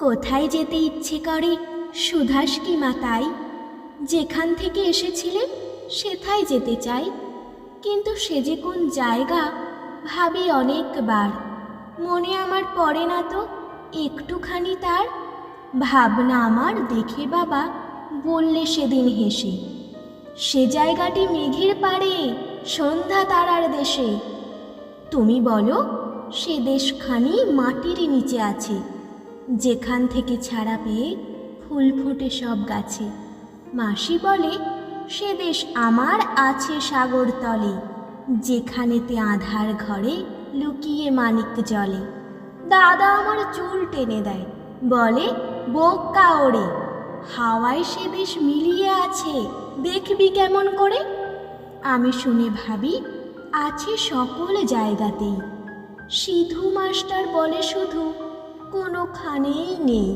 কোথায় যেতে ইচ্ছে করে? সুধাস কি মা তাই? যেখান থেকে এসেছিলেন সেথায় যেতে চাই। কিন্তু সে যে কোন জায়গা, ভাবি অনেকবার। মনে আমার পড়ে না তো, একটুখানি তার। ভাবনা আমার দেখে বাবা বললে সেদিন হেসে, সে জায়গাটি মেঘের পাড়ে, সন্ধ্যা তারার দেশে। তুমি বলো, সে দেশখানি মাটির নিচে আছে। যেখান থেকে ছাড়া পেয়ে ফুল ফোটে সব গাছে। মাসি বলে, সে দেশ আমার আছে সাগর তলে, যেখানেতে আধার ঘরে লুকিয়ে মানিক জলে। দাদা আমার চুল টেনে দেয়, বলে, বোকা ওরে, হাওয়ায় সে দেশ মিলিয়ে আছে, দেখবি কেমন করে? আমি শুনে ভাবি, আছে সকল জায়গাতেই। সিধু মাস্টার বলে শুধু কোনোখানেই নেই